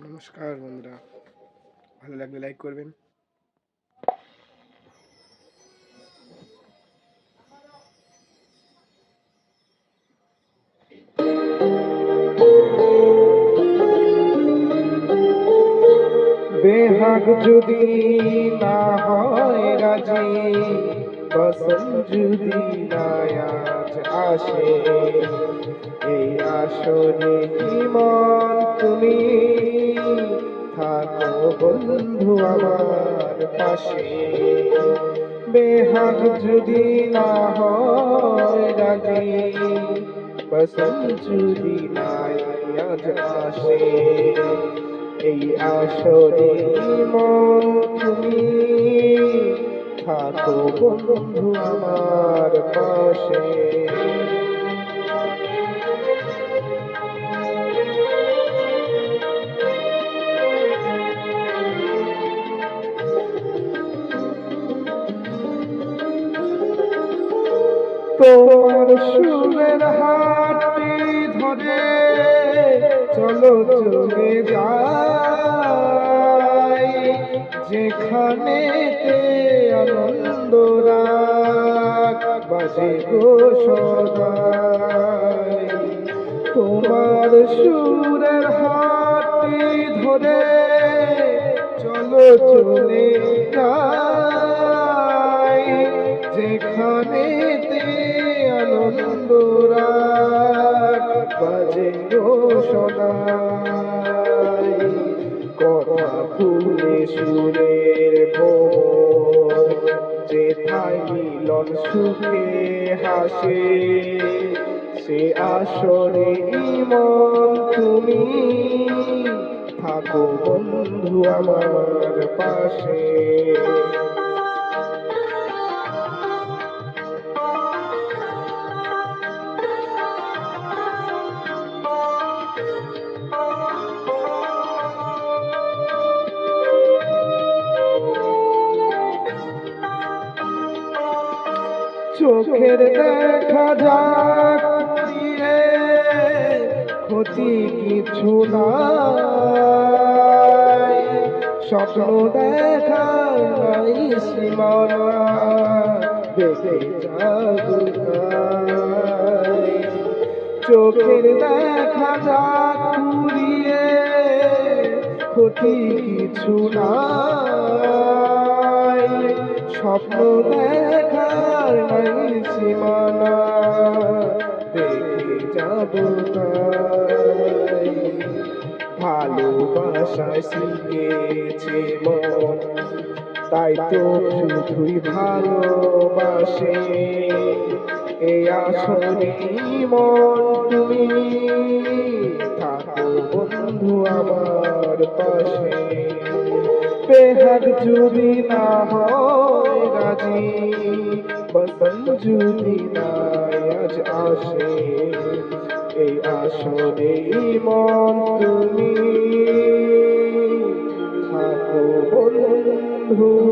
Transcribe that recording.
নমস্কার বন্ধুরা, ভালো লাগলে লাইক করবেন। বেহাগ যদি না হয় রাজি বসন যদি না আসে, এই আসরে মন তুমি? থাকো বন্ধু আমার পাশে। বেহাগ যদি না হয় রাজি বসন যদি না আসে। এই আসরে মন তুমি থাকো বন্ধু আমার পাশে। তোমার সুরের হাতটি ধরে, চলো চলে যাই। যেখানে আনন্দ রাগ বাজে গো সদাই। তোমার সুরের হাতটি ধরে, চলো চলে যাই। যেখানে আনন্দ বাজে সদাই কথা ফুলে সুরের ভোর। যেথায় মিলন সুখে হাসে, সে আসরে মন তুমি। থাকো বন্ধু আমার পাশে। চোখের দেখা যাক দিয়ে ক্ষতি কিছু না স্বপ্ন দেখা নাই সীমানা, দেখে চোখের দেখা যাক ফুরিয়ে, ক্ষতি কিছু নাই। স্বপ্ন দেখার নাই সীমানা দেখে যাব তাই। ভালোবাসায় শিখেছে মন। তাই তো শুধুই ভালোবাসে। এই আসরে মন তুমি। থাকো বন্ধু আমার পাশে। বেহাগ যদি না হয় রাজি। বসন যদি আজ আসে। এই আসরে মন তুমি। থাকো বন্ধু।